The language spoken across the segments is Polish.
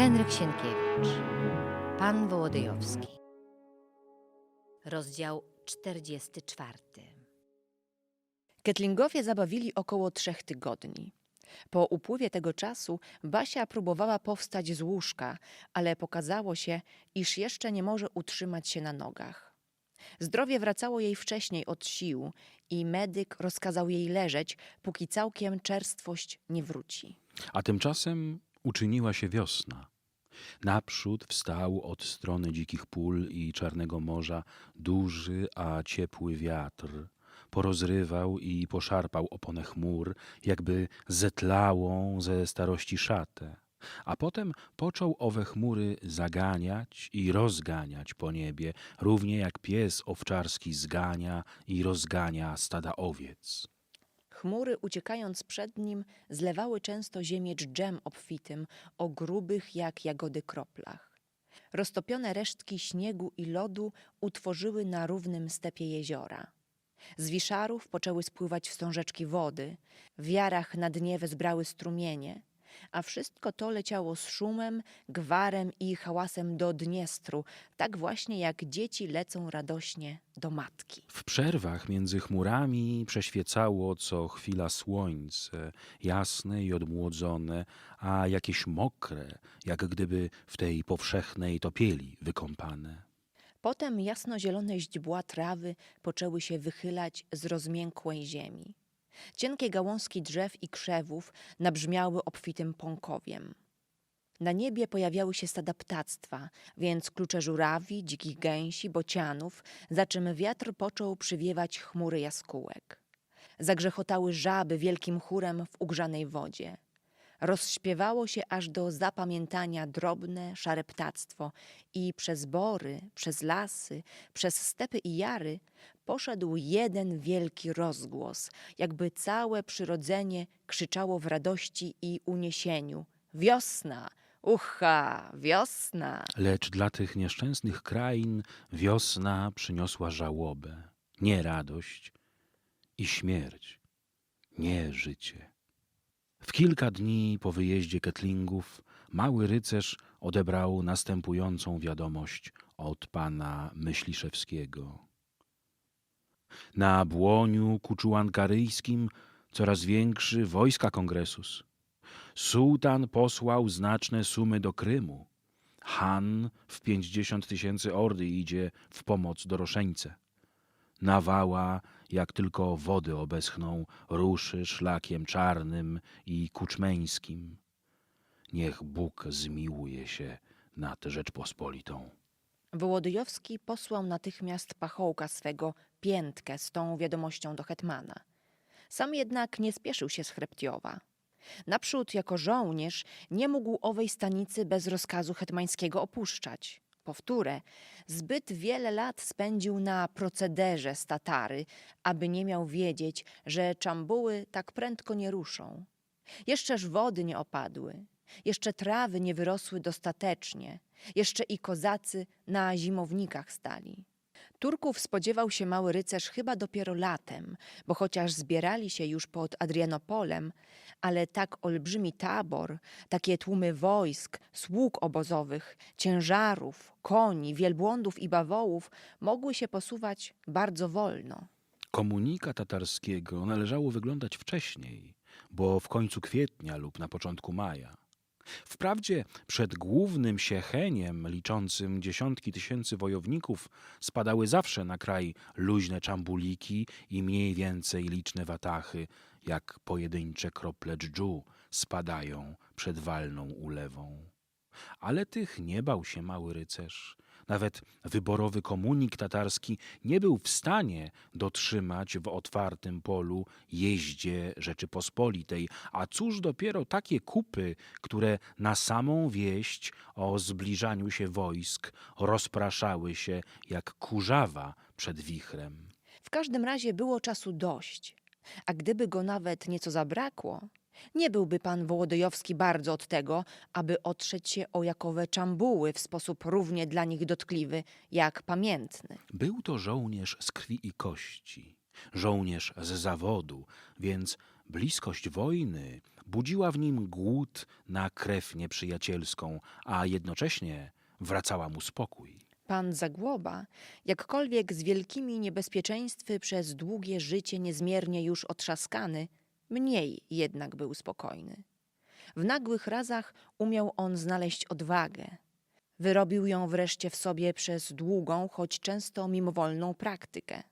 Henryk Sienkiewicz, Pan Wołodyjowski. Rozdział 44. Ketlingowie zabawili około trzech tygodni. Po upływie tego czasu Basia próbowała powstać z łóżka, ale pokazało się, iż jeszcze nie może utrzymać się na nogach. Zdrowie wracało jej wcześniej od sił i medyk rozkazał jej leżeć, póki całkiem czerstwość nie wróci. A tymczasem uczyniła się wiosna. Naprzód wstał od strony dzikich pól i czarnego morza duży, a ciepły wiatr. Porozrywał i poszarpał oponę chmur, jakby zetlałą ze starości szatę. A potem począł owe chmury zaganiać i rozganiać po niebie, równie jak pies owczarski zgania i rozgania stada owiec. Chmury, uciekając przed nim, zlewały często ziemię dżdżem obfitym o grubych jak jagody kroplach. Roztopione resztki śniegu i lodu utworzyły na równym stepie jeziora. Z wiszarów poczęły spływać wstążeczki wody, w jarach na dnie wezbrały strumienie, a wszystko to leciało z szumem, gwarem i hałasem do Dniestru, tak właśnie jak dzieci lecą radośnie do matki. W przerwach między chmurami przeświecało co chwila słońce, jasne i odmłodzone, a jakieś mokre, jak gdyby w tej powszechnej topieli wykąpane. Potem jasnozielone źdźbła trawy poczęły się wychylać z rozmiękłej ziemi. Cienkie gałązki drzew i krzewów nabrzmiały obfitym pąkowiem. Na niebie pojawiały się stada ptactwa, więc klucze żurawi, dzikich gęsi, bocianów, za czym wiatr począł przywiewać chmury jaskółek. Zagrzechotały żaby wielkim chórem w ugrzanej wodzie. Rozśpiewało się aż do zapamiętania drobne, szare ptactwo i przez bory, przez lasy, przez stepy i jary poszedł jeden wielki rozgłos, jakby całe przyrodzenie krzyczało w radości i uniesieniu. Wiosna! Ucha! Wiosna! Lecz dla tych nieszczęsnych krain wiosna przyniosła żałobę, nie radość i śmierć, nie życie. W kilka dni po wyjeździe Ketlingów mały rycerz odebrał następującą wiadomość od pana Myśliszewskiego. Na błoniu kuczułankaryjskim coraz większy wojska kongresus. Sułtan posłał znaczne sumy do Krymu. Han w pięćdziesiąt tysięcy ordy idzie w pomoc Doroszeńce. Nawała, jak tylko wody obeschną, ruszy szlakiem czarnym i kuczmeńskim. Niech Bóg zmiłuje się nad Rzeczpospolitą. Wołodyjowski posłał natychmiast pachołka swego piętkę z tą wiadomością do hetmana. Sam jednak nie spieszył się z Chreptiowa. Naprzód jako żołnierz nie mógł owej stanicy bez rozkazu hetmańskiego opuszczać. Powtórę, zbyt wiele lat spędził na procederze z Tatary, aby nie miał wiedzieć, że czambuły tak prędko nie ruszą. Jeszczeż wody nie opadły, jeszcze trawy nie wyrosły dostatecznie, jeszcze i kozacy na zimownikach stali. Turków spodziewał się mały rycerz chyba dopiero latem, bo chociaż zbierali się już pod Adrianopolem, ale tak olbrzymi tabor, takie tłumy wojsk, sług obozowych, ciężarów, koni, wielbłądów i bawołów mogły się posuwać bardzo wolno. Komunika tatarskiego należało wyglądać wcześniej, bo w końcu kwietnia lub na początku maja. Wprawdzie przed głównym siecheniem, liczącym dziesiątki tysięcy wojowników, spadały zawsze na kraj luźne czambuliki i mniej więcej liczne watachy, jak pojedyncze krople dżdżu spadają przed walną ulewą. Ale tych nie bał się mały rycerz. Nawet wyborowy komunik tatarski nie był w stanie dotrzymać w otwartym polu jeździe Rzeczypospolitej, a cóż dopiero takie kupy, które na samą wieść o zbliżaniu się wojsk rozpraszały się jak kurzawa przed wichrem. W każdym razie było czasu dość, a gdyby go nawet nieco zabrakło, nie byłby pan Wołodyjowski bardzo od tego, aby otrzeć się o jakowe czambuły w sposób równie dla nich dotkliwy, jak pamiętny. Był to żołnierz z krwi i kości, żołnierz z zawodu, więc bliskość wojny budziła w nim głód na krew nieprzyjacielską, a jednocześnie wracała mu spokój. Pan Zagłoba, jakkolwiek z wielkimi niebezpieczeństwy przez długie życie niezmiernie już otrzaskany, mniej jednak był spokojny. W nagłych razach umiał on znaleźć odwagę. Wyrobił ją wreszcie w sobie przez długą, choć często mimowolną praktykę.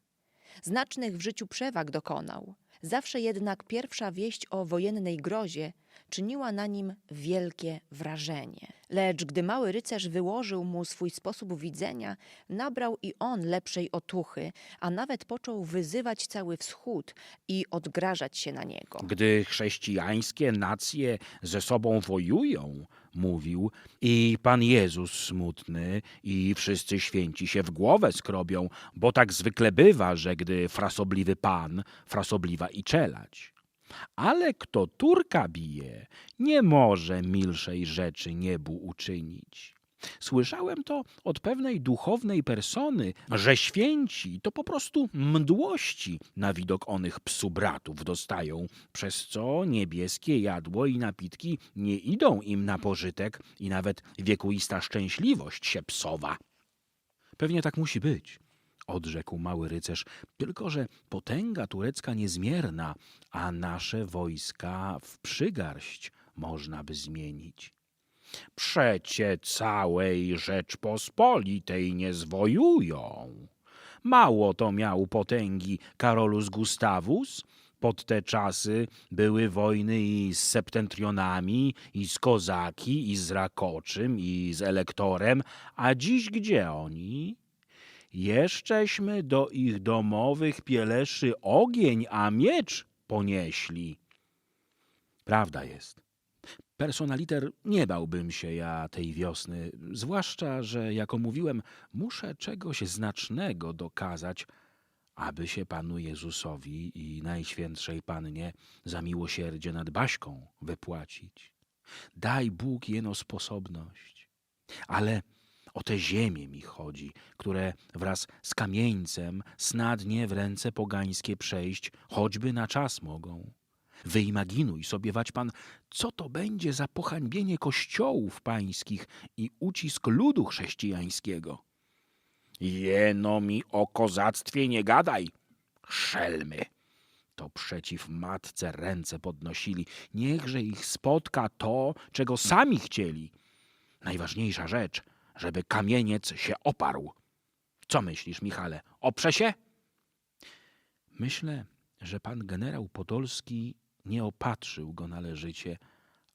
Znacznych w życiu przewag dokonał. Zawsze jednak pierwsza wieść o wojennej grozie czyniła na nim wielkie wrażenie. Lecz gdy mały rycerz wyłożył mu swój sposób widzenia, nabrał i on lepszej otuchy, a nawet począł wyzywać cały wschód i odgrażać się na niego. Gdy chrześcijańskie nacje ze sobą wojują, mówił, i Pan Jezus smutny, i wszyscy święci się w głowę skrobią, bo tak zwykle bywa, że gdy frasobliwy Pan, frasobliwa i czelać. Ale kto Turka bije, nie może milszej rzeczy niebu uczynić. Słyszałem to od pewnej duchownej persony, że święci to po prostu mdłości na widok onych psu bratów dostają, przez co niebieskie jadło i napitki nie idą im na pożytek i nawet wiekuista szczęśliwość się psowa. Pewnie tak musi być, odrzekł mały rycerz, tylko że potęga turecka niezmierna, a nasze wojska w przygarść można by zmienić. Przecie całej Rzeczpospolitej nie zwojują. Mało to miał potęgi Karolus Gustavus. Pod te czasy były wojny i z septentrionami, i z Kozaki, i z Rakoczym, i z Elektorem, a dziś gdzie oni? Jeszcześmy do ich domowych pieleszy ogień, a miecz ponieśli. Prawda jest. Personaliter nie bałbym się ja tej wiosny, zwłaszcza, że jako mówiłem, muszę czegoś znacznego dokazać, aby się Panu Jezusowi i Najświętszej Pannie za miłosierdzie nad Baśką wypłacić. Daj Bóg jeno sposobność. Ale o te ziemie mi chodzi, które wraz z kamieńcem snadnie w ręce pogańskie przejść, choćby na czas mogą. Wyimaginuj sobie, wać pan, co to będzie za pohańbienie kościołów pańskich i ucisk ludu chrześcijańskiego. Jeno mi o kozactwie nie gadaj, szelmy. To przeciw matce ręce podnosili. Niechże ich spotka to, czego sami chcieli. Najważniejsza rzecz, żeby kamieniec się oparł. Co myślisz, Michale? Oprze się? Myślę, że pan generał Podolski nie opatrzył go należycie,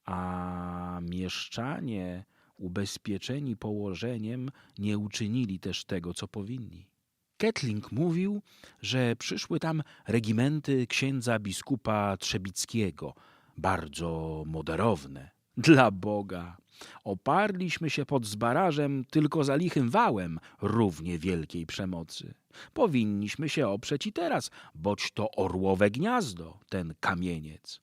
a mieszczanie ubezpieczeni położeniem nie uczynili też tego, co powinni. Ketling mówił, że przyszły tam regimenty księdza biskupa Trzebickiego, bardzo moderowne. Dla Boga! Oparliśmy się pod zbarażem tylko za lichym wałem równie wielkiej przemocy. Powinniśmy się oprzeć i teraz, boć to orłowe gniazdo, ten kamieniec.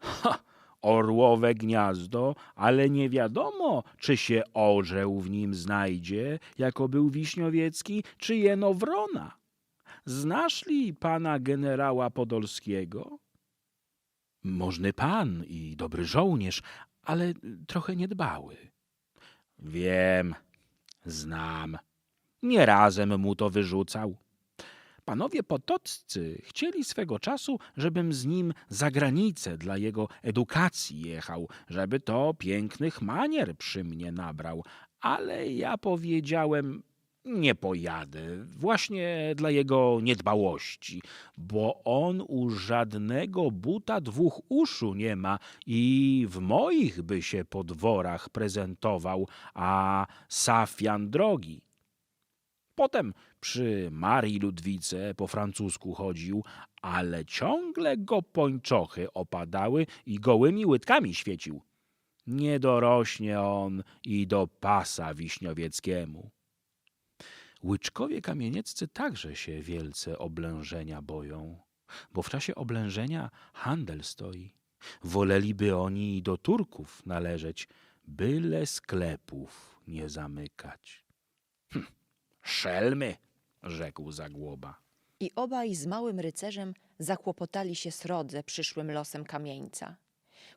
Ha! Orłowe gniazdo, ale nie wiadomo, czy się orzeł w nim znajdzie, jako był Wiśniowiecki, czy jeno wrona. Znasz li pana generała Podolskiego? Możny pan i dobry żołnierz, ale trochę niedbały. Wiem, znam. Nie razem mu to wyrzucał. Panowie potoccy chcieli swego czasu, żebym z nim za granicę dla jego edukacji jechał, żeby to pięknych manier przy mnie nabrał, ale ja powiedziałem, nie pojadę, właśnie dla jego niedbałości, bo on u żadnego buta dwóch uszu nie ma i w moich by się po dworach prezentował, a safian drogi. Potem przy Marii Ludwice po francusku chodził, ale ciągle go pończochy opadały i gołymi łydkami świecił. Nie dorośnie on i do pasa wiśniowieckiemu. Łyczkowie kamienieccy także się wielce oblężenia boją, bo w czasie oblężenia handel stoi. Woleliby oni i do Turków należeć, byle sklepów nie zamykać. Hm, szelmy, rzekł Zagłoba. i obaj z małym rycerzem zakłopotali się srodze przyszłym losem kamieńca.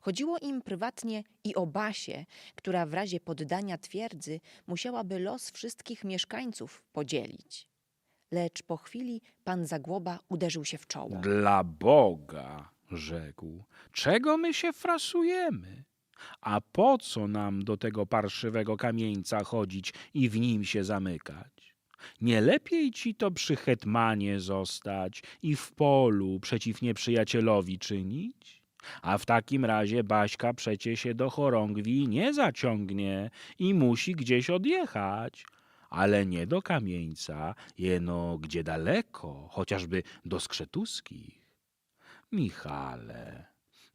Chodziło im prywatnie i o Basię, która w razie poddania twierdzy musiałaby los wszystkich mieszkańców podzielić. Lecz po chwili pan Zagłoba uderzył się w czoło. Dla Boga, rzekł, czego my się frasujemy? A po co nam do tego parszywego kamieńca chodzić i w nim się zamykać? Nie lepiej ci to przy hetmanie zostać i w polu przeciw nieprzyjacielowi czynić? A w takim razie Baśka przecie się do chorągwi nie zaciągnie i musi gdzieś odjechać. Ale nie do kamieńca, jeno gdzie daleko, chociażby do skrzetuskich. Michale,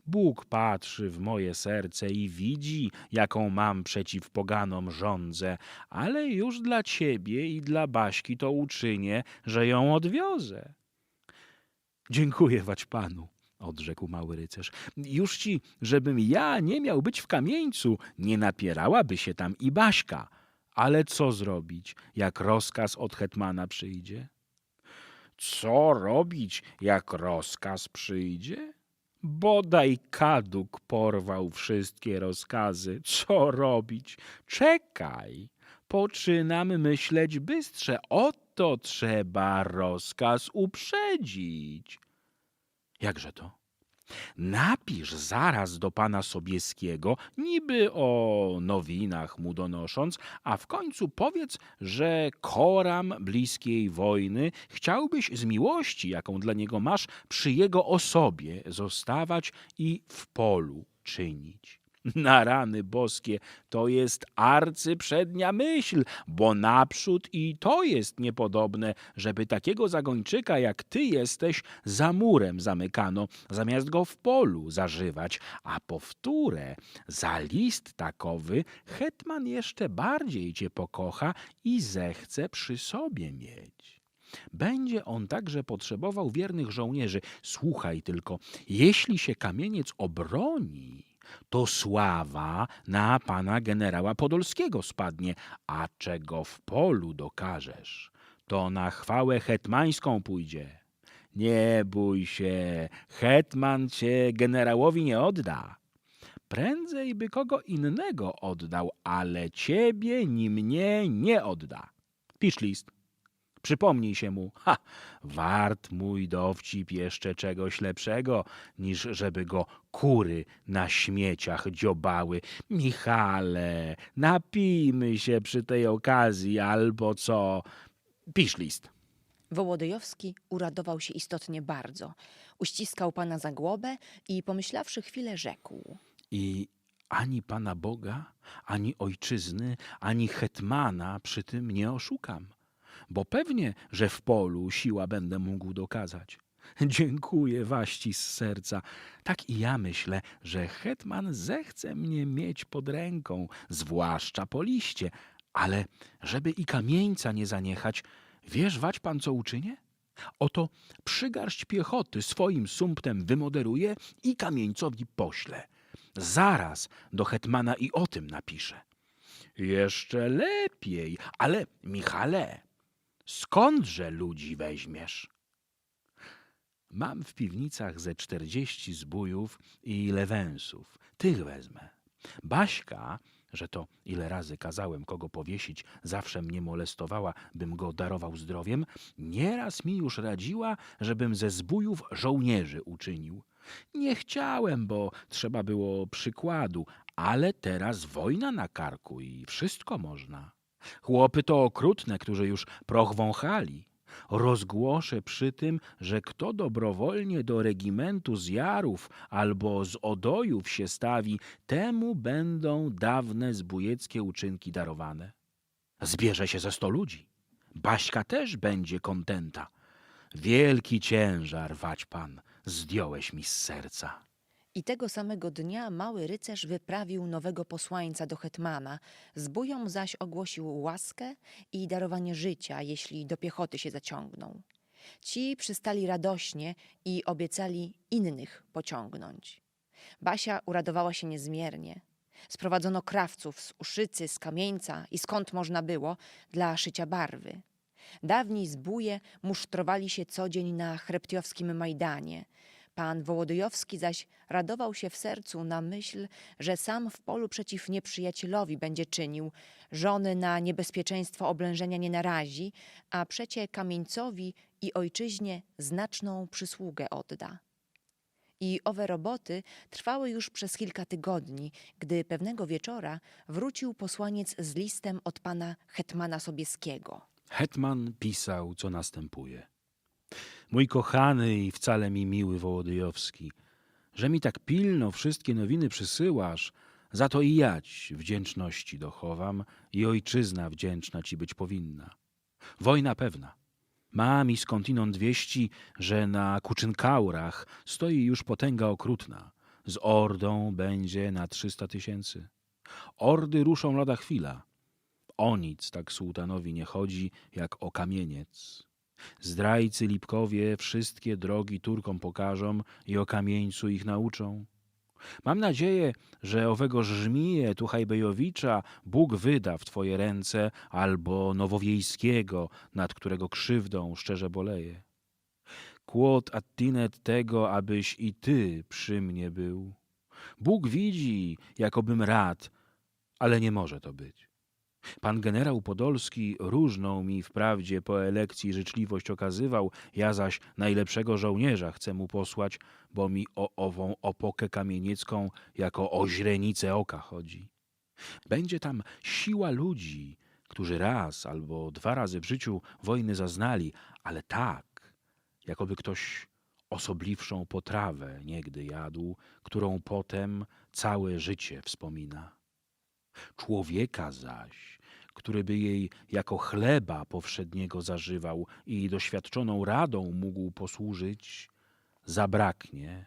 Bóg patrzy w moje serce i widzi, jaką mam przeciw poganom żądzę, ale już dla ciebie i dla Baśki to uczynię, że ją odwiozę. Dziękuję wać panu, odrzekł mały rycerz. Już ci, żebym ja nie miał być w kamieńcu, nie napierałaby się tam i Baśka. Ale co zrobić, jak rozkaz od hetmana przyjdzie? Co robić, jak rozkaz przyjdzie? Bodaj kaduk porwał wszystkie rozkazy. Co robić? Czekaj. Poczynam myśleć bystrze. Oto trzeba rozkaz uprzedzić. Jakże to? Napisz zaraz do pana Sobieskiego, niby o nowinach mu donosząc, a w końcu powiedz, że koram bliskiej wojny chciałbyś z miłości, jaką dla niego masz, przy jego osobie zostawać i w polu czynić. Na rany boskie, to jest arcyprzednia myśl, bo naprzód i to jest niepodobne, żeby takiego zagończyka jak ty jesteś za murem zamykano, zamiast go w polu zażywać, a powtórę, za list takowy hetman jeszcze bardziej cię pokocha i zechce przy sobie mieć. Będzie on także potrzebował wiernych żołnierzy. Słuchaj tylko, jeśli się kamieniec obroni, to sława na pana generała Podolskiego spadnie, a czego w polu dokażesz, to na chwałę hetmańską pójdzie. Nie bój się, hetman cię generałowi nie odda. Prędzej by kogo innego oddał, ale ciebie ni mnie nie odda. Pisz list. Przypomnij się mu, ha, wart mój dowcip jeszcze czegoś lepszego, niż żeby go kury na śmieciach dziobały. Michale, napijmy się przy tej okazji, albo co. Pisz list. Wołodyjowski uradował się istotnie bardzo. Uściskał pana za głowę i pomyślawszy chwilę rzekł. I ani Pana Boga, ani ojczyzny, ani hetmana przy tym nie oszukam, bo pewnie, że w polu siła będę mógł dokazać. Dziękuję waści z serca. Tak i ja myślę, że hetman zechce mnie mieć pod ręką, zwłaszcza po liście, ale żeby i kamieńca nie zaniechać, wiesz wać pan co uczynię? Oto przygarść piechoty swoim sumptem wymoderuje i kamieńcowi pośle. Zaraz do hetmana i o tym napiszę. Jeszcze lepiej, ale Michale, skądże ludzi weźmiesz? Mam w piwnicach ze czterdzieści zbójów i lewensów. Tych wezmę. Baśka, że to ile razy kazałem kogo powiesić, zawsze mnie molestowała, bym go darował zdrowiem, nieraz mi już radziła, żebym ze zbójów żołnierzy uczynił. Nie chciałem, bo trzeba było przykładu, ale teraz wojna na karku i wszystko można. Chłopy to okrutne, którzy już proch wąchali. Rozgłoszę przy tym, że kto dobrowolnie do regimentu z Jarów albo z Odojów się stawi, temu będą dawne zbójeckie uczynki darowane. Zbierze się ze sto ludzi. Baśka też będzie kontenta. Wielki ciężar, wać pan, zdjąłeś mi z serca. I tego samego dnia mały rycerz wyprawił nowego posłańca do hetmana, zbójom zaś ogłosił łaskę i darowanie życia, jeśli do piechoty się zaciągną. Ci przystali radośnie i obiecali innych pociągnąć. Basia uradowała się niezmiernie. Sprowadzono krawców z Uszycy, z Kamieńca i skąd można było dla szycia barwy. Dawni zbóje musztrowali się co dzień na chreptiowskim Majdanie. Pan Wołodyjowski zaś radował się w sercu na myśl, że sam w polu przeciw nieprzyjacielowi będzie czynił, żony na niebezpieczeństwo oblężenia nie narazi, a przecie kamieńcowi i ojczyźnie znaczną przysługę odda. I owe roboty trwały już przez kilka tygodni, gdy pewnego wieczora wrócił posłaniec z listem od pana hetmana Sobieskiego. Hetman pisał, co następuje. Mój kochany i wcale mi miły Wołodyjowski, że mi tak pilno wszystkie nowiny przysyłasz, za to i jać wdzięczności dochowam i ojczyzna wdzięczna ci być powinna. Wojna pewna. Mam i skądinąd wieści, że na Kuczynkaurach stoi już potęga okrutna. Z ordą będzie na trzysta tysięcy. Ordy ruszą lada chwila. O nic tak sułtanowi nie chodzi, jak o kamieniec. Zdrajcy Lipkowie wszystkie drogi Turkom pokażą i o kamieńcu ich nauczą. Mam nadzieję, że owego żmije Tuchajbejowicza Bóg wyda w twoje ręce albo Nowowiejskiego, nad którego krzywdą szczerze boleje. Kłot attinet tego, abyś i ty przy mnie był. Bóg widzi, jakobym rad, ale nie może to być. Pan generał Podolski różną mi wprawdzie po elekcji życzliwość okazywał, ja zaś najlepszego żołnierza chcę mu posłać, bo mi o ową opokę kamieniecką jako o źrenicę oka chodzi. Będzie tam siła ludzi, którzy raz albo dwa razy w życiu wojny zaznali, ale tak, jakoby ktoś osobliwszą potrawę niegdy jadł, którą potem całe życie wspomina. Człowieka zaś, który by jej jako chleba powszedniego zażywał i doświadczoną radą mógł posłużyć, zabraknie,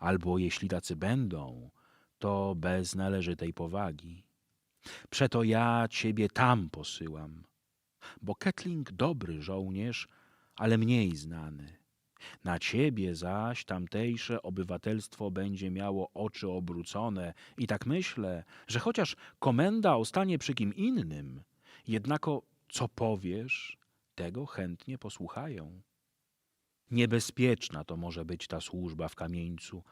albo jeśli tacy będą, to bez należytej powagi. Przeto ja ciebie tam posyłam, bo Ketling dobry żołnierz, ale mniej znany. Na ciebie zaś tamtejsze obywatelstwo będzie miało oczy obrócone i tak myślę, że chociaż komenda ostanie przy kim innym, jednako co powiesz, tego chętnie posłuchają. Niebezpieczna to może być ta służba w kamieńcu.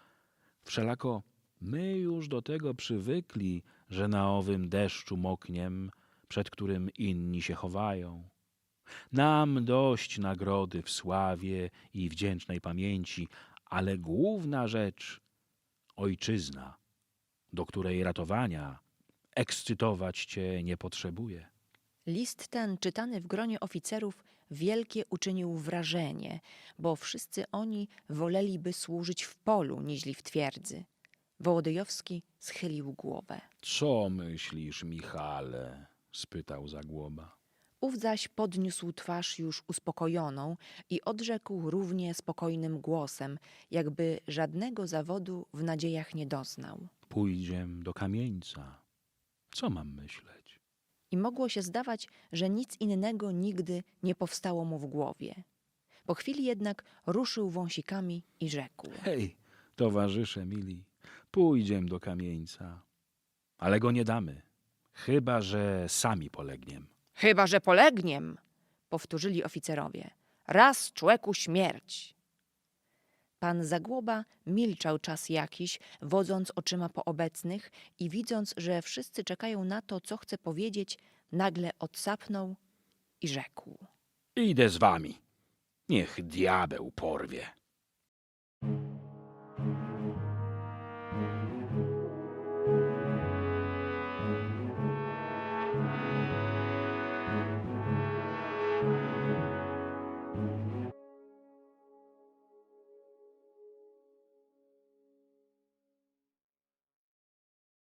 Wszelako my już do tego przywykli, że na owym deszczu mokniem, przed którym inni się chowają. Nam dość nagrody w sławie i wdzięcznej pamięci, ale główna rzecz ojczyzna, do której ratowania ekscytować cię nie potrzebuje. List ten, czytany w gronie oficerów, wielkie uczynił wrażenie, bo wszyscy oni woleliby służyć w polu, niźli w twierdzy. Wołodyjowski schylił głowę. Co myślisz, Michale? spytał Zagłoba. Ów zaś podniósł twarz już uspokojoną i odrzekł równie spokojnym głosem, jakby żadnego zawodu w nadziejach nie doznał. Pójdziem do kamieńca. Co mam myśleć? I mogło się zdawać, że nic innego nigdy nie powstało mu w głowie. Po chwili jednak ruszył wąsikami i rzekł. Hej, towarzysze mili, pójdziem do kamieńca. Ale go nie damy, chyba że sami polegniem. Chyba, że polegniem, powtórzyli oficerowie. Raz człeku śmierć. Pan Zagłoba milczał czas jakiś, wodząc oczyma po obecnych i widząc, że wszyscy czekają na to, co chce powiedzieć, nagle odsapnął i rzekł. Idę z wami. Niech diabeł porwie.